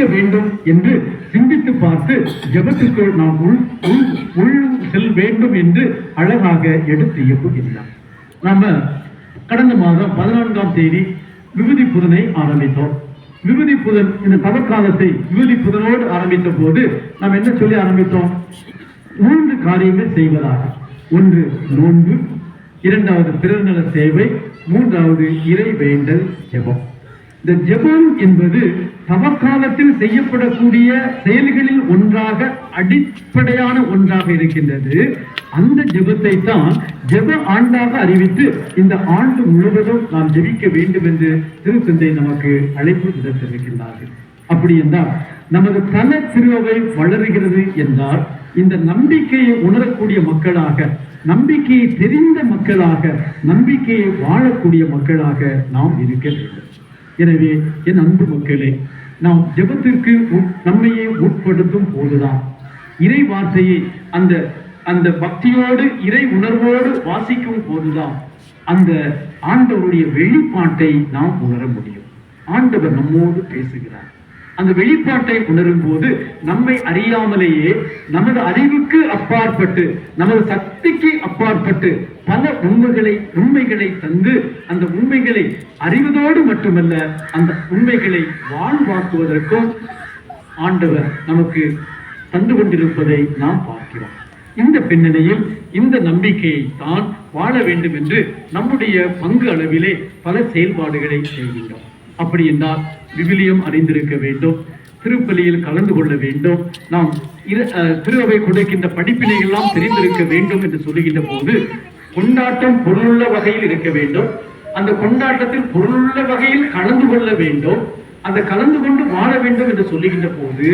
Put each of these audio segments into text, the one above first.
வேண்டும் என்று சிந்தித்து பார்த்து ஜபத்துக்கு நாம் உள் உள் உள் செல் வேண்டும் என்று அழகாக எடுத்து இயக்குகின்றார். நாம கடந்த மாதம் பதினான்காம் தேதி விபூதி புதனை ஆரம்பித்தோம். விபூதி புதன் இந்த தவக்காலத்தை விபூதி புதனோடு ஆரம்பித்த போது நாம் என்ன சொல்லி ஆரம்பித்தோம்? மூன்று காரியங்கள் செய்வதாக. ஒன்று நோன்பு இரண்டாவது பிறர்நல சேவை மூன்றாவது இறை வேண்டல் ஜெபம். இந்த ஜெபம் என்பது சமகாலத்தில் செய்யப்படக்கூடிய செயல்களில் ஒன்றாக அடிப்படையான ஒன்றாக இருக்கின்றது. அந்த ஜெபத்தை தான் ஜெப ஆண்டாக அறிவித்து இந்த ஆண்டு முழுவதும் நாம் ஜெபிக்க வேண்டும் என்று திருத்தந்தை நமக்கு அழைப்பு விடுத்திருக்கின்றார்கள். அப்படி என்றால் நமது தல திருவை வளருகிறது என்றால் இந்த நம்பிக்கையை உணரக்கூடிய மக்களாக நம்பிக்கையை தெரிந்த மக்களாக நம்பிக்கையை வாழக்கூடிய மக்களாக நாம் இருக்க வேண்டும். எனவே என் அன்பு மக்களே நாம் ஜெபத்திற்கு உட்- நம்மையே உட்படுத்தும் போதுதான். இறை வார்த்தையை அந்த அந்த பக்தியோடு இறை உணர்வோடு வாசிக்கும் போதுதான் அந்த ஆண்டவருடைய வெளிப்பாட்டை நாம் உணர முடியும். ஆண்டவர் நம்மோடு பேசுகிறார். அந்த வெளிப்பாட்டை உணரும் போது நம்மை அறியாமலேயே நமது அறிவுக்கு அப்பாற்பட்டு நமது சக்திக்கு அப்பாற்பட்டு பல உண்மைகளை உண்மைகளை தந்து அந்த உண்மைகளை அறிவதோடு மட்டுமல்ல அந்த உண்மைகளை வாழ்வாக்குவதற்கும் ஆண்டவர் நமக்கு தந்து கொண்டிருப்பதை நாம் பார்க்கிறோம். இந்த பின்னணியில் இந்த நம்பிக்கையை தான் வாழ வேண்டும் என்று நம்முடைய பங்கு அளவிலே பல செயல்பாடுகளை செய்கின்றோம். அப்படி என்றால் விவிலியம் அறிந்திருக்க வேண்டும் திருப்பலியில் கலந்து கொள்ள வேண்டும் நாம் இரு- திருவை கொடுக்கின்ற படிப்பினை எல்லாம் தெரிந்திருக்க வேண்டும் என்று சொல்லுகின்ற போது கொண்டாட்டம் பொருளுள்ள வகையில் இருக்க வேண்டும். அந்த கொண்டாட்டத்தில் பொருளுள்ள வகையில் கலந்து கொள்ள வேண்டும். அந்த கலந்து கொண்டு வாழ வேண்டும் என்று சொல்லுகின்ற போது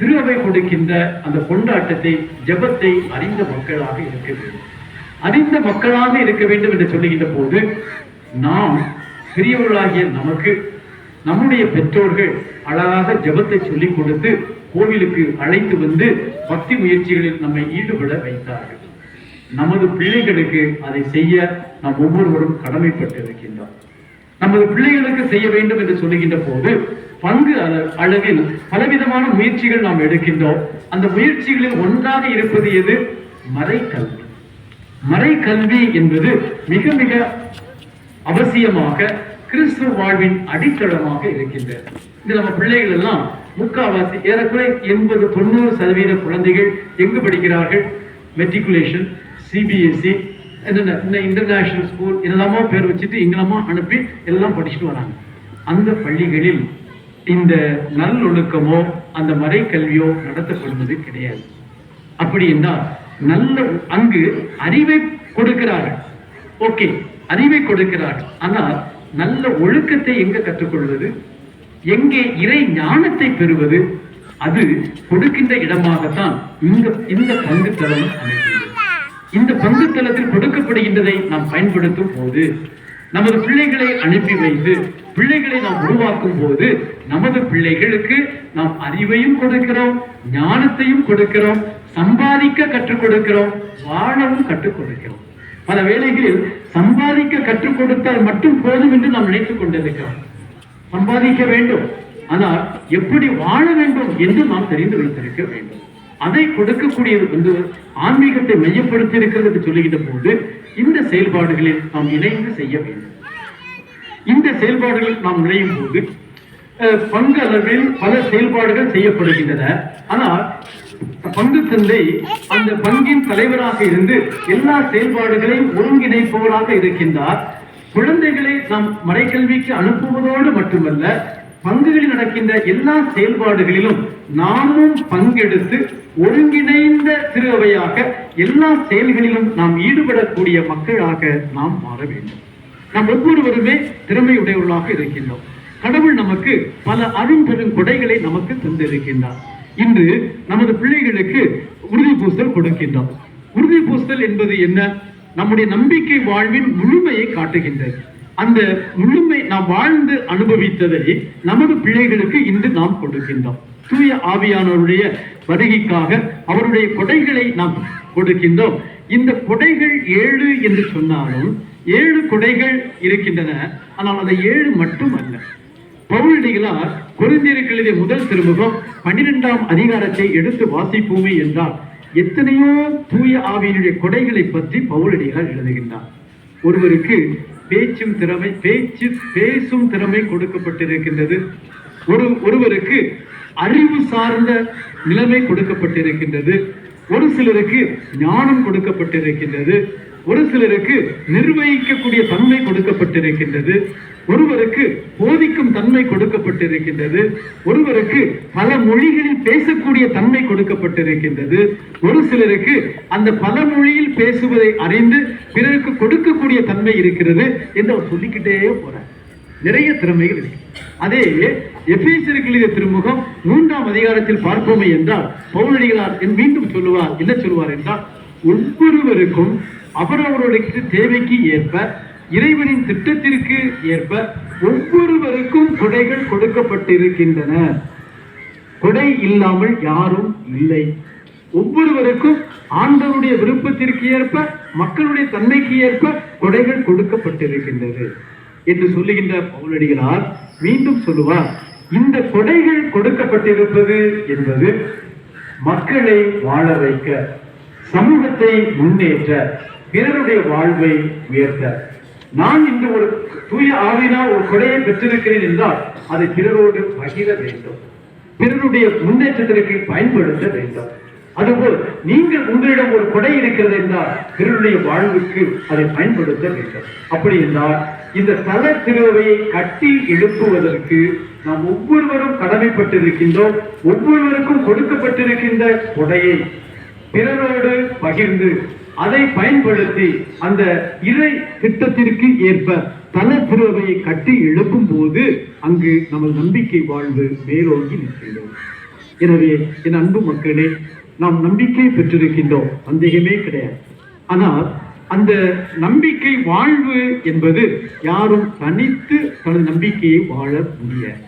திருவை கொடுக்கின்ற அந்த கொண்டாட்டத்தை ஜெபத்தை அறிந்த மக்களாக இருக்க வேண்டும். அறிந்த மக்களாக இருக்க வேண்டும் என்று சொல்லுகின்ற போது நாம் பெரியவர்களாகிய நமக்கு நம்முடைய பெற்றோர்கள் அழகாக ஜெபத்தை சொல்லிக் கொடுத்து கோவிலுக்கு அழைத்து வந்து பக்தி முயற்சிகளில் நம்மை ஈடுபட வைத்தார்கள். நமது பிள்ளைகளுக்கு அதை செய்ய நாம் ஒவ்வொருவரும் கடமைப்பட்டு இருக்கின்றோம் நமது பிள்ளைகளுக்கு செய்ய வேண்டும் என்று சொல்லுகின்ற போது பங்கு அள- அளவில் பலவிதமான முயற்சிகள் நாம் எடுக்கின்றோம். அந்த முயற்சிகளில் ஒன்றாக இருப்பது எது? மறைக்கல்வி. மறைக்கல்வி என்பது மிக மிக அவசியமாக கிறிஸ்துவ வாழ்வின் அடித்தளமாக இருக்கின்றது. இது நம்ம பிள்ளைகள் எல்லாம் முக்காவாசி ஏறக்குறை எண்பது தொண்ணூறு சதவீத குழந்தைகள் எங்கு படிக்கிறார்கள்? மெட்ரிகுலேஷன் சிபிஎஸ்சி என்னென்ன இன்டர்நேஷனல் ஸ்கூல் என்னெல்லாமோ பேர் வச்சுட்டு இங்கெல்லாமோ அனுப்பி எல்லாம் படிச்சுட்டு வராங்க. அந்த பள்ளிகளில் இந்த நல்லொழுக்கமோ அந்த மறைக்கல்வியோ நடத்தப்படுவது கிடையாது. அப்படி என்றால் நல்ல அங்கு அறிவை கொடுக்கிறார்கள். ஓகே அறிவை கொடுக்கிறார்கள். ஆனால் நல்ல ஒழுக்கத்தை எங்க கற்றுக்கொள்வது? எங்கே இறை ஞானத்தை பெறுவது? அது கொடுக்கின்ற இடமாகத்தான் இந்த இந்த பங்கு தரம் அமைகின்றது இந்த பங்கு தளத்தில் கொடுக்கப்படுகின்றதை நாம் பயன்படுத்தும் போது நமது பிள்ளைகளை அனுப்பி வைத்து பிள்ளைகளை நாம் உருவாக்கும் போது நமது பிள்ளைகளுக்கு நாம் அறிவையும் கொடுக்கிறோம் ஞானத்தையும் கொடுக்கிறோம் சம்பாதிக்க கற்றுக் கொடுக்கிறோம் வாழவும் கற்றுக் கொடுக்கிறோம். பல வேளைகளில் சம்பாதிக்க கற்றுக் கொடுத்தால் மட்டும் போதும் என்று நாம் நினைத்துக் கொண்டிருக்கிறோம். சம்பாதிக்க வேண்டும். ஆனால் எப்படி வாழ வேண்டும் என்று நாம் தெரிந்து வைத்திருக்க வேண்டும். அதை கொடுக்கக்கூடியது வந்து ஆன்மீகத்தை மையப்படுத்தி இருக்கிறது சொல்லுகின்ற போது இந்த செயல்பாடுகளில் நாம் இணைந்து செய்ய வேண்டும். இந்த செயல்பாடுகளில் நாம் நுழையும் போது பங்களவில் பங்கு அளவில் பல செயல்பாடுகள் செய்யப்படுகின்றன. ஆனால் பங்கு தந்தை அந்த பங்கின் தலைவராக இருந்து எல்லா செயல்பாடுகளையும் ஒருங்கிணைப்பவராக இருக்கின்றார். குழந்தைகளை நாம் மறைக்கல்விக்கு அனுப்புவதோடு மட்டுமல்ல பங்குகளில் நடக்கின்ற எல்லா செயல்பாடுகளிலும் நாமும் பங்கெடுத்து ஒருங்கிணைந்த திருவையாக எல்லா செயல்களிலும் நாம் ஈடுபடக்கூடிய மக்களாக நாம் மாற வேண்டும். நாம் ஒவ்வொருவருமே திறமையுடையவர்களாக இருக்கின்றோம். கடவுள் நமக்கு பல அரும்பெரும் கொடைகளை நமக்கு தந்திருக்கின்றார். இன்று நமது பிள்ளைகளுக்கு உறுதி பூசல் கொடுக்கின்றோம். உறுதி பூசல் என்பது என்ன? நம்முடைய நம்பிக்கை வாழ்வின் முழுமையை காட்டுகின்றது. அந்த முழுமை நாம் வாழ்ந்து அனுபவித்ததை நமது பிள்ளைகளுக்கு இன்று நாம் கொடுக்கின்றோம். தூய ஆவியானவருடைய வருகைக்காக அவருடைய கொடைகளை நாம் கொடுக்கின்றோம். இந்த கொடைகள் ஏழு என்று சொன்னாலும் ஏழு கொடைகள் இருக்கின்றன. ஆனால் அந்த ஏழு மட்டும் அல்ல பவுலடிகளார் குருந்தியருக்கு முதல் திருமுகம் பன்னிரெண்டாம் அதிகாரத்தை எடுத்து வாசிப்போமே என்றால் எத்தனையோ தூய ஆவியினுடைய கொடைகளை பற்றி பவுலடிகளார் எழுதுகின்றார். ஒருவருக்கு பேச்சும் திறமை பேச்சு பேசும் திறமை கொடுக்கப்பட்டிருக்கின்றது. ஒரு ஒருவருக்கு அறிவு சார்ந்த நிலைமை கொடுக்கப்பட்டிருக்கின்றது. ஒரு சிலருக்கு ஞானம் கொடுக்கப்பட்டிருக்கின்றது. ஒரு சிலருக்கு நிர்வகிக்கக்கூடிய தன்மை கொடுக்கப்பட்டிருக்கின்றது. ஒருவருக்கு போதிக்கும் தன்மை கொடுக்கப்பட்டிருக்கின்றது. ஒருவருக்கு பல மொழிகளில் பேசக்கூடிய தன்மை கொடுக்கப்பட்டிருக்கின்றது. ஒரு சிலருக்கு அந்த பல மொழியில் பேசுவதை அறிந்து பிறருக்கு கொடுக்கக்கூடிய தன்மை இருக்கிறது என்று அவர் சொல்லிக்கிட்டே போறார். நிறைய திறமைகள் இருக்கு. அதே எபேசியருக்கு திருமுகம் மூன்றாம் அதிகாரத்தில் பார்ப்போமே என்றால் பௌரடிகளார் மீண்டும் சொல்லுவார் என்ன சொல்லுவார் என்றால் ஒவ்வொருவருக்கும் அவரவர்களுக்கு தேவைக்கு ஏற்ப இறைவனின் திட்டத்திற்கு ஏற்ப ஒவ்வொருவருக்கும் கொடைகள் கொடுக்கப்பட்டிருக்கின்றன. கொடை இல்லாமல் யாரும் இல்லை. ஒவ்வொருவருக்கும் ஆண்டவருடைய விருப்பத்திற்கு ஏற்ப மக்களுடைய தன்மைக்கு ஏற்ப கொடைகள் கொடுக்கப்பட்டிருக்கின்றது என்று சொல்லுகின்ற பவுலடிகளார் மீண்டும் சொல்லுவார் இந்த கொடைகள் கொடுக்கப்பட்டிருப்பது என்பது மக்களை வாழ வைக்க சமூகத்தை முன்னேற்ற பிறருடைய வாழ்வை உயர்த்த. நான் இன்று ஒரு தூய ஆவினால் ஒரு கொடையை பெற்றிருக்கிறேன் என்றால் அதை பிறரோடு பகிர வேண்டும். பிறருடைய முன்னேற்றத்திற்கு பயன்படுத்த வேண்டும். அதுபோல் நீங்கள் உங்களிடம் ஒரு கொடை இருக்கிறது என்றால் பிறருடைய வாழ்வுக்கு அதை பயன்படுத்த வேண்டும். அப்படி என்றால் இந்த தல திருவையை கட்டி எழுப்புவதற்கு நாம் ஒவ்வொருவரும் கடமைப்பட்டிருக்கின்றோம். ஒவ்வொருவருக்கும் கொடுக்கப்பட்டிருக்கின்ற கொடையை பிறரோடு பகிர்ந்து அதை பயன்படுத்தி அந்த இறை திட்டத்திற்கு ஏற்ப தல திருவையை கட்டி எழுப்பும் போது அங்கு நமது நம்பிக்கை வாழ்வு மேலோங்கி நிற்கின்றோம் எனவே என் அன்பு மக்களே நாம் நம்பிக்கை பெற்றிருக்கின்றோம். சந்தேகமே கிடையாது. ஆனால் அந்த நம்பிக்கை வாழ்வு என்பது யாரும் தனித்து தனது நம்பிக்கையை வாழ முடியாது.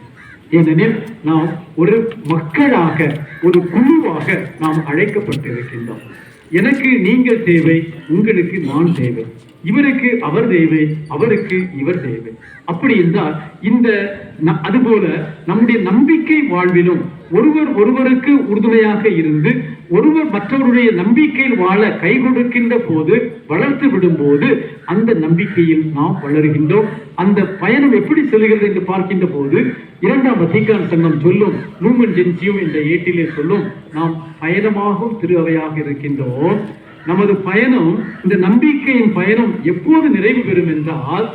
ஏனெனில் நாம் ஒரு மக்களாக ஒரு குழுவாக நாம் அழைக்கப்பட்டிருக்கின்றோம். எனக்கு நீங்கள் தேவை உங்களுக்கு நான் தேவை. இவருக்கு அவர் தேவை அவருக்கு இவர் தேவை. அப்படி என்றால் இந்த ந- அதுபோல நம்முடைய நம்பிக்கை வாழ்விலும் ஒருவர் ஒருவருக்கு உறுதுணையாக இருந்து ஒருவர் மற்றவருடைய நம்பிக்கையில் வாழ கை கொடுக்கின்ற போது வளர்த்து விடும்போது அந்த நம்பிக்கையில் நாம் வளருகின்றோம். அந்த பயணம் எப்படி செல்கிறது என்று பார்க்கின்ற போது இரண்டாம் வத்திகான் சங்கம் சொல்லும் லூமன் ஜென்சியும் என்ற ஏட்டிலே சொல்லும் நாம் பயணமாகவும் திரு அவையாக இருக்கின்றோம். நமது பயணம் இந்த நம்பிக்கையின் பயணம் எப்போது நிறைவு பெறும் என்றால்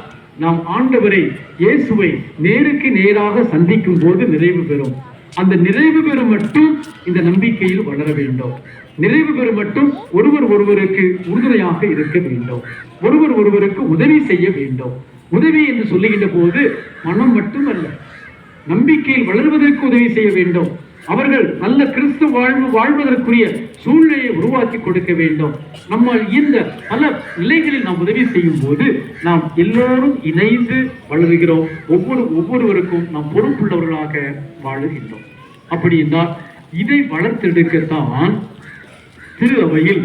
நாம் ஆண்டவரை இயேசுவை நேருக்கு நேராக சந்திக்கும் போது நிறைவு பெறும். அந்த நிறைவு பெறும் மட்டும் இந்த நம்பிக்கையில் வளர வேண்டும். நிறைவு பெறும் மட்டும் ஒருவர் ஒருவருக்கு உறுதுணையாக இருக்க வேண்டும். ஒருவர் ஒருவருக்கு உதவி செய்ய வேண்டும். உதவி என்று சொல்லுகின்ற போது பணம் மட்டுமல்ல. நம்பிக்கையில் வளர்வதற்கு உதவி செய்ய வேண்டும். அவர்கள் நல்ல கிறிஸ்து வாழ்வு வாழ்வதற்குரிய சூழ்நிலையை உருவாக்கி கொடுக்க வேண்டும். நம்ம இந்த பல நிலைகளில் நாம் உதவி செய்யும் போது நாம் எல்லோரும் இணைந்து வளருகிறோம். ஒவ்வொரு ஒவ்வொருவருக்கும் நாம் பொறுப்புள்ளவர்களாக வாழுகின்றோம். அப்படி என்றால் இதை வளர்த்தெடுக்கத்தான் திரு அவையில்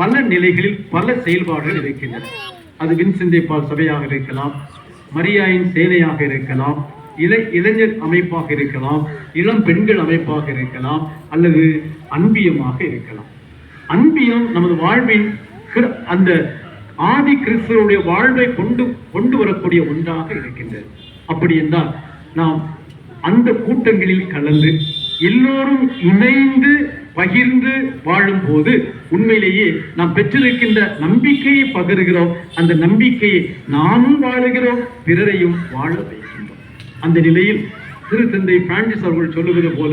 பல நிலைகளில் பல செயல்பாடுகள் இருக்கின்றன. அது வின்செந்தை பால் சபையாக இருக்கலாம் மரியாயின் சேனையாக இருக்கலாம் இளை இளைஞர் அமைப்பாக இருக்கலாம் இளம் பெண்கள் அமைப்பாக இருக்கலாம் அல்லது அன்பியமாக இருக்கலாம். அன்பியம் நமது வாழ்வின் அந்த ஆதி கிறிஸ்துவனுடைய வாழ்வை கொண்டு கொண்டு வரக்கூடிய ஒன்றாக இருக்கின்றது. அப்படி என்றால் நாம் அந்த கூட்டங்களில் கலந்து எல்லோரும் இணைந்து பகிர்ந்து வாழும் போது உண்மையிலேயே நாம் பெற்றிருக்கின்ற நம்பிக்கையை பகிர்கிறோம். அந்த நம்பிக்கையை நாமும் வாழுகிறோம் பிறரையும் வாழ அந்த நிலையில் திரு தந்தை பிரான்சிஸ் அவர்கள் சொல்லுவது போல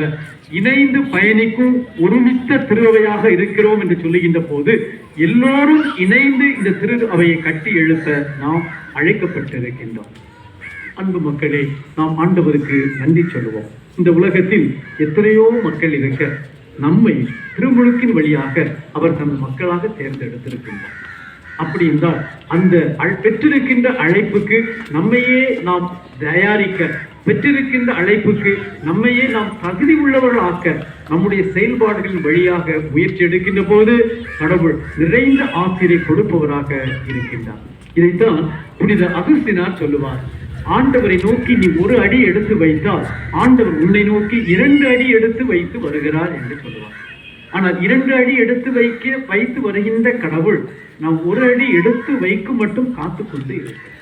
இணைந்து பயணிக்கும் ஒருமித்த திருவையாக இருக்கிறோம் என்று சொல்லுகின்ற போது எல்லோரும் இணைந்து இந்த திரு அவையை கட்டி எழுப்ப நாம் அழைக்கப்பட்டிருக்கின்றோம். அன்பு மக்களே நாம் ஆண்டவருக்கு நன்றி சொல்லுவோம். இந்த உலகத்தில் எத்தனையோ மக்கள் இருக்க நம்மை திருமுழுக்கின் வழியாக அவர் தம் மக்களாக தேர்ந்தெடுத்திருக்கின்றார். அப்படி என்றால் அந்த அழ்- பெற்றிருக்கின்ற அழைப்புக்கு நம்மையே நாம் தயாரிக்க பெற்றிருக்கின்ற அழைப்புக்கு நம்மையே நாம் தகுதி உள்ளவர்களாக்க நம்முடைய செயல்பாடுகளின் வழியாக முயற்சி எடுக்கின்ற போது கடவுள் நிறைந்த ஆசிரியை கொடுப்பவராக இருக்கின்றார். இதைத்தான் புனித அகஸ்தினார் சொல்லுவார். ஆண்டவரை நோக்கி நீ ஒரு அடி எடுத்து வைத்தால் ஆண்டவர் உன்னை நோக்கி இரண்டு அடி எடுத்து வைத்து வருகிறார் என்று சொல்லுவார். ஆனால் இரண்டு அடி எடுத்து வைக்க வைத்து வருகின்ற கடவுள் நாம் ஒரு அடி எடுத்து வைக்கும் மட்டும் காத்து கொண்டு இருக்கிறோம்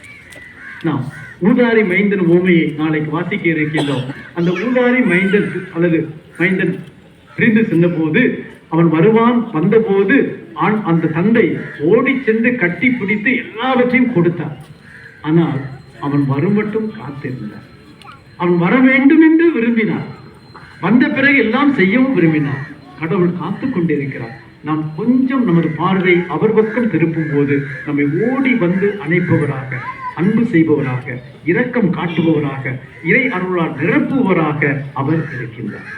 நாம் ஊதாரி மைந்தன் ஓமையை நாளைக்கு வாசிக்க இருக்கின்றோம். அந்த ஊதாரி மைந்தன் அல்லது மைந்தன் பிரிந்து சென்ற போது அவன் வருவான் வந்தபோது ஆண் அந்த தந்தை ஓடி சென்று கட்டி பிடித்து எல்லாவற்றையும் கொடுத்தான் ஆனால் அவன் வரும் மட்டும் காத்திருந்தான் அவன் வர வேண்டும் என்று விரும்பினான் வந்த பிறகு எல்லாம் செய்யவும் விரும்பினான் கடவுள் காத்து கொண்டிருக்கிறார் நாம் கொஞ்சம் நமது பார்வை அவர் பக்கம் திருப்பும் போது நம்மை ஓடி வந்து அணைப்பவராக அன்பு செய்பவராக இரக்கம் காட்டுபவராக இறை அருளால் நிரப்புபவராக அவர் இருக்கின்றார்.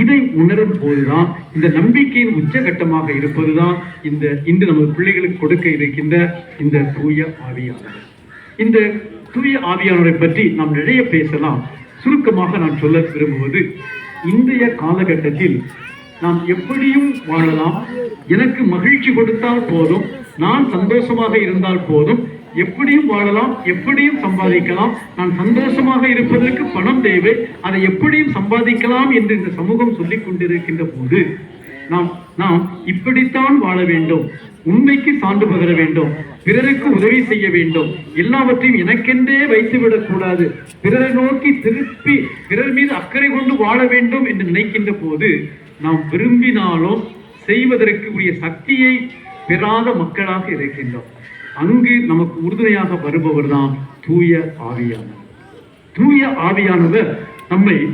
இதை உணரும் போதுதான் இந்த நம்பிக்கையின் உச்சகட்டமாக இருப்பதுதான் இந்த இன்று நமது பிள்ளைகளுக்கு கொடுக்க இருக்கின்ற இந்த தூய ஆவியானவர் இந்த தூய ஆவியானவரை பற்றி நாம் நிறைய பேசலாம். சுருக்கமாக நான் சொல்ல விரும்புவது இன்றைய காலகட்டத்தில் நாம் எப்படியும் வாழலாம். எனக்கு மகிழ்ச்சி கொடுத்தால் போதும். நான் சந்தோஷமாக இருந்தால் போதும். எப்படியும் வாழலாம் எப்படியும் சம்பாதிக்கலாம். நான் சந்தோஷமாக இருப்பதற்கு பணம் தேவை. அதை எப்படியும் சம்பாதிக்கலாம் என்று இந்த சமூகம் சொல்லிக் கொண்டிருக்கின்ற போது நாம் நாம் இப்படித்தான் வாழ வேண்டும். உண்மைக்கு சான்று பகர வேண்டும். பிறருக்கு உதவி செய்ய வேண்டும். எல்லாவற்றையும் எனக்கென்றே வைத்துவிடக் கூடாது. பிறரை நோக்கி திருப்பி பிறர் மீது அக்கறை கொண்டு வாழ வேண்டும் என்று நினைக்கின்ற போது நாம் விரும்பினாலும் செய்வதற்கு உரிய சக்தியை பெறாத மக்களாக இருக்கின்றோம். அங்கு நமக்கு உறுதுணையாக வருபவர் தான் தூய ஆவியானவர். தூய ஆவியானவர் நம்மை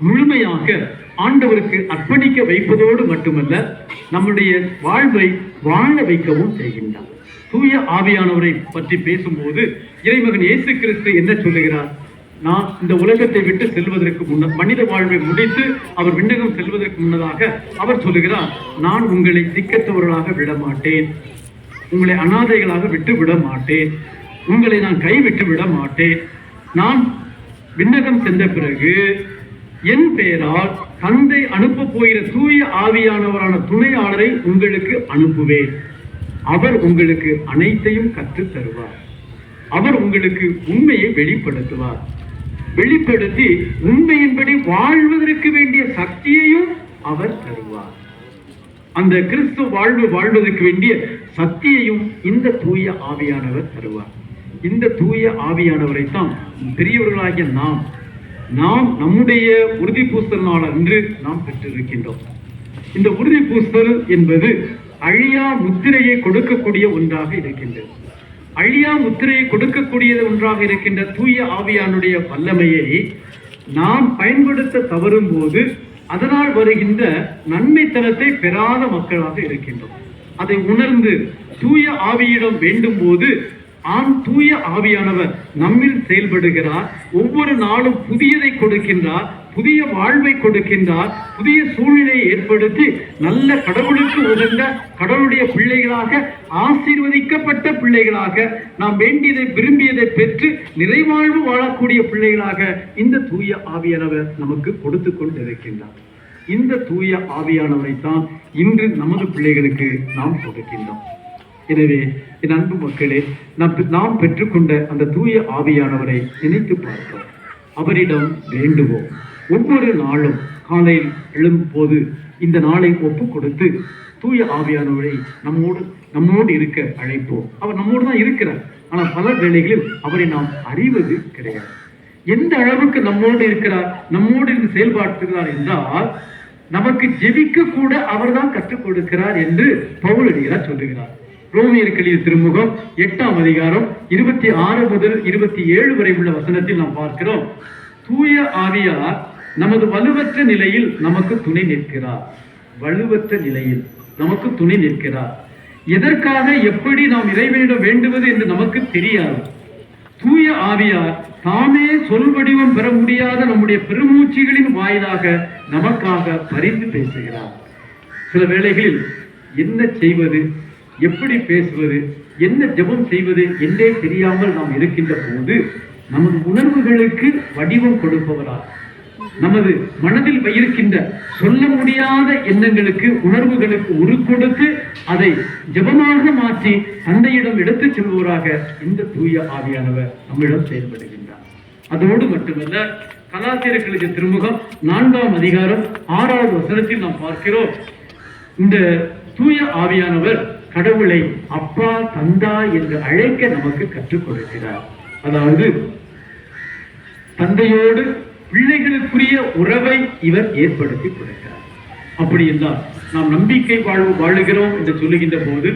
முழுமையாக ஆண்டவருக்கு அர்ப்பணிக்க வைப்பதோடு மட்டுமல்ல நம்முடைய வாழ்வை வாழ வைக்கவும் செய்கின்றார். தூய ஆவியானவரை பற்றி பேசும்போது இறைமகன் இயேசு கிறிஸ்து என்ன சொல்லுகிறார்? நான் இந்த உலகத்தை விட்டு செல்வதற்கு முன்ன மனித வாழ்வை முடித்து அவர் விண்ணகம் செல்வதற்கு முன்னதாக அவர் சொல்லுகிறார் நான் உங்களை திக்கத்தவர்களாக விட மாட்டேன் உங்களை அனாதைகளாக விட்டு விட மாட்டேன் உங்களை நான் கைவிட்டு விட மாட்டேன் நான் விண்ணகம் சென்ற பிறகு என் பெயரால் தந்தை அனுப்ப போகிற தூய ஆவியானவரான துணையாளரை உங்களுக்கு அனுப்புவேன். அவர் உங்களுக்கு அனைத்தையும் கற்றுத் தருவார். அவர் உங்களுக்கு உண்மையை வெளிப்படுத்துவார். வெளிப்படுத்தி உண்மையின்படி வாழ்வதற்கு வேண்டிய சக்தியையும் அவர் தருவார். அந்த கிறிஸ்து வாழ்வு வாழ்வதற்கு வேண்டிய சக்தியையும் இந்த தூய ஆவியானவர் தருவார். இந்த தூய ஆவியானவரை தான் பெரியவர்களாகிய நாம் நாம் நம்முடைய உறுதி பூசல் நாள் அன்று நாம் பெற்றிருக்கின்றோம். இந்த உறுதி பூசல் என்பது அழியா முத்திரையை கொடுக்கக்கூடிய ஒன்றாக இருக்கின்றது. அழியா முத்திரையை கொடுக்கக்கூடிய ஒன்றாக இருக்கின்ற தூய ஆவியானுடைய வல்லமையை நாம் பயன்படுத்த தவறும் போது அதனால் வருகின்ற நன்மைத்தனத்தை பெறாத மக்களாக இருக்கின்றோம். அதை உணர்ந்து தூய ஆவியிடம் வேண்டும் போது ஆம் தூய ஆவியானவர் நம்மில் செயல்படுகிறார். ஒவ்வொரு நாளும் புதியதை கொடுக்கின்றார் புதிய வாழ்வை கொடுக்கின்றார் புதிய சூழ்நிலையை ஏற்படுத்தி நல்ல கடவுளுக்கு உகந்த கடவுளுடைய பிள்ளைகளாக ஆசீர்வதிக்கப்பட்ட பிள்ளைகளாக நாம் வேண்டியதை விரும்பியதை பெற்று நிறைவாழ்வு வாழக்கூடிய பிள்ளைகளாக இந்த தூய ஆவியானவர் நமக்கு கொடுத்து கொண்டிருக்கின்றார். இந்த தூய ஆவியானவரை தான் இன்று நமது பிள்ளைகளுக்கு நாம் கொடுக்கின்றோம். எனவே என் அன்பு மக்களே நாம் பெ- நாம் பெற்றுக்கொண்ட அந்த தூய ஆவியானவரை நினைத்து பார்ப்போம். அவரிடம் வேண்டுவோம். ஒவ்வொரு நாளும் காலையில் எழும்போது இந்த நாளை ஒப்பு கொடுத்து தூய ஆவியானவரை நம்மோடு நம்மோடு இருக்க அழைப்போம். அவர் நம்மோடு தான் இருக்கிறார். ஆனால் பல வேளைகளில் அவரை நாம் அறிவது கிடையாது. எந்த அளவுக்கு நம்மோடு இருக்கிறார் நம்மோடு இருந்து செயல்பாட்டுகிறார் என்றால் நமக்கு ஜெபிக்க கூட அவர்தான் கற்றுக் கொடுக்கிறார் என்று பவுலடியார் சொல்லுகிறார். ரோமியருக்கு திருமுகம் எட்டாம் அதிகாரம் இருபத்தி ஆறு முதல் இருபத்தி ஏழு வரை உள்ள வசனத்தில் நாம் பார்க்கிறோம். தூய ஆவியார் நமது வலுவற்ற நிலையில் நமக்கு துணை நிற்கிறார். வலுவற்ற நிலையில் நமக்கு துணை நிற்கிறார். எதற்காக எப்படி நாம் இறைவனிடம் வேண்டுவது என்று நமக்கு தெரியாது. தூய ஆவியார் தாமே சொல் வடிவம் பெற முடியாத நம்முடைய பெருமூச்சுகளின் வாயிலாக நமக்காக பரிந்து பேசுகிறார். சில வேளைகளில் என்ன செய்வது? எப்படி பேசுவது என்ன ஜெபம் செய்வது என்றே தெரியாமல் நாம் இருக்கின்ற போது நமது உணர்வுகளுக்கு வடிவம் கொடுப்பவரால் நமது மனதில் வைக்கின்ற சொல்ல முடியாத எண்ணங்களுக்கு உணர்வுகளுக்கு உரு கொடுத்து அதை ஜெபமாக மாற்றி தந்தையிடம் எடுத்துச் செல்வோராக இந்த தூய ஆவியானவர் நம்மிடம் செயல்படுகின்றார். அதோடு மட்டுமல்ல கலாச்சாரங்களுக்கு திருமுகம் நான்காம் அதிகாரம் ஆறாவது வசனத்தில் நாம் பார்க்கிறோம். இந்த தூய ஆவியானவர் கடவுளை அப்பா தந்தா என்று அழைக்க நமக்கு கற்றுக் கொடுக்கிறார். அதாவது தந்தையோடு பிள்ளைகளுக்குரிய உறவை இவர் ஏற்படுத்தி கொடுக்கிறார். அப்படி என்றால் நாம் நம்பிக்கை வாழ்வு வாழுகிறோம் என்று சொல்லுகின்ற போது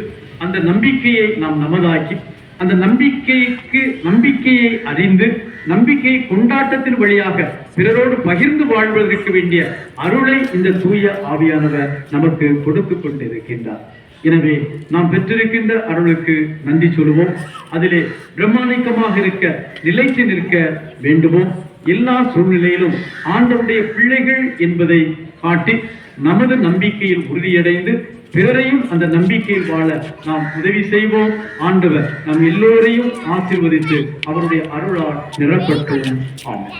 அந்த நம்பிக்கையை நாம் நமதாக்கி அந்த நம்பிக்கைக்கு நம்பிக்கையை அறிந்து நம்பிக்கை கொண்டாட்டத்தின் வழியாக பிறரோடு பகிர்ந்து வாழ்வதற்கு வேண்டிய அருளை இந்த தூய ஆவியானவர் நமக்கு கொடுத்து கொண்டிருக்கின்றார். எனவே நாம் பெற்றிருக்கின்ற அருளுக்கு நன்றி சொல்லுவோம். அதிலே பிரம்மாணிக்கமாக இருக்க நிலைத்து நிற்க வேண்டுமோ? எல்லா சூழ்நிலையிலும் ஆண்டவருடைய பிள்ளைகள் என்பதை காட்டி நமது நம்பிக்கையில் உறுதியடைந்து பிறரையும் அந்த நம்பிக்கையில் வாழ நாம் உதவி செய்வோம். ஆண்டவர் நம் எல்லோரையும் ஆசிர்வதித்து அவருடைய அருளால் நிரப்பட்டும். ஆமாம்